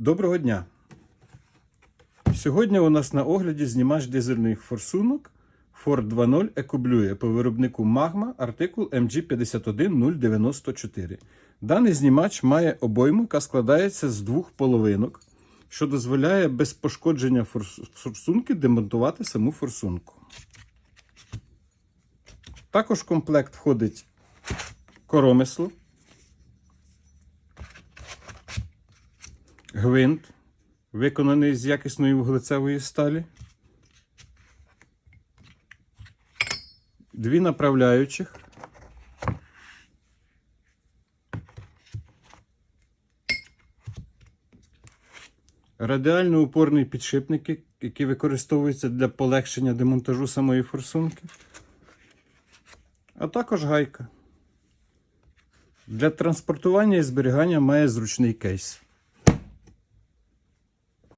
Доброго дня! Сьогодні у нас на огляді знімач дизельних форсунок Ford 2.0 EcoBlue по виробнику Magma артикул MG51094. Даний знімач має обойму, яка складається з двох половинок, що дозволяє без пошкодження форс- форсунки демонтувати саму форсунку. Також в комплект входить коромисло, гвинт, виконаний з якісної вуглецевої сталі, дві направляючих, радіально упорний підшипник, який використовується для полегшення демонтажу самої форсунки, а також гайка. Для транспортування і зберігання має зручний кейс.